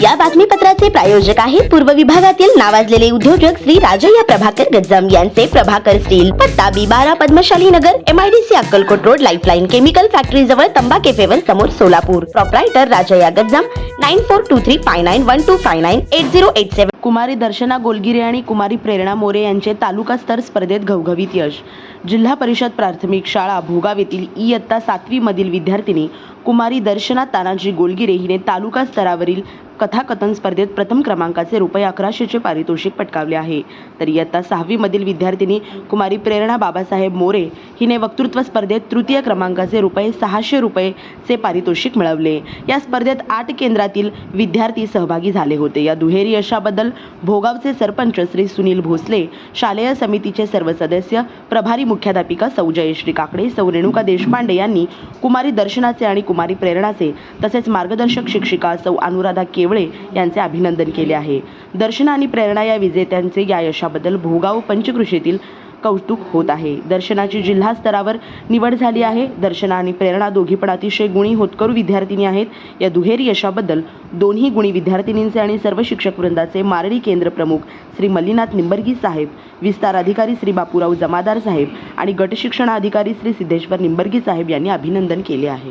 या बातमीपत्रात बातमीपत्राचे प्रायोजक आहेत. पूर्व विभागातील नावाजलेले उद्योजक श्री राजय्या प्रभाकर गज्जम यांचे प्रभाकर स्टील पत्ता बी बारा Padmashali Nagar MIDC Akkalkot road lifeline chemical factory जवळ तंबा केफेवर समोर Solapur. Proprietor Rajayya Gajjam nine four two three five nine one two five nine eight zero eight seven कुमारी दर्शना गोलगिरे आणि कुमारी प्रेरणा मोरे यांचे तालुकास्तर स्पर्धेत घवघवीत यश. जिल्हा परिषद प्राथमिक शाळा भोगाव येथील इयत्ता सातवी मधील विद्यार्थिनी कुमारी दर्शना तानाजी गोलगिरे हिने तालुका स्तरावरील कथाकथन स्पर्धेत प्रथम क्रमांकाचे रुपये अकराशेचे पारितोषिक पटकावले आहे. तर इयत्ता सहावीमधील विद्यार्थिनी कुमारी प्रेरणा बाबासाहेब मोरे हिने वक्तृत्व स्पर्धेत तृतीय क्रमांकाचे रुपये सहाशे रुपयेचे पारितोषिक मिळवले. या स्पर्धेत आठ केंद्रातील विद्यार्थी सहभागी झाले होते. या दुहेरी यशाबद्दल भोगावचे सरपंच श्री सुनील भोसले शालेय समितीचे सर्व सदस्य प्रभारी मुख्याध्यापिका सौ. जयश्री काकडे सौ. रेणुका देशपांडे यांनी कुमारी दर्शनाचे आणि कुमारी प्रेरणाचे तसेच मार्गदर्शक शिक्षिका सौ. अनुराधा केवळे यांचे अभिनंदन केले आहे. दर्शना आणि प्रेरणा या विजेत्यांचे या यशाबद्दल भोगाव पंचकृषीतील कौतुक होत आहे. दर्शनाची जिल्हा स्तरावर निवड झाली आहे. दर्शना आणि प्रेरणा दोघी पण अतिशय गुणी होतकरू विद्यार्थिनी आहेत. या दुहेरी यशाबद्दल दोन्ही गुणी विद्यार्थिनींचे आणि सर्व शिक्षक वृंदाचे मारडी केंद्र प्रमुख श्री मल्लीनाथ निंबरगी साहेब विस्तार अधिकारी श्री बापूराव जमादार साहेब आणि गटशिक्षण अधिकारी श्री सिद्धेश्वर निंबरगी साहेब यांनी अभिनंदन केले आहे.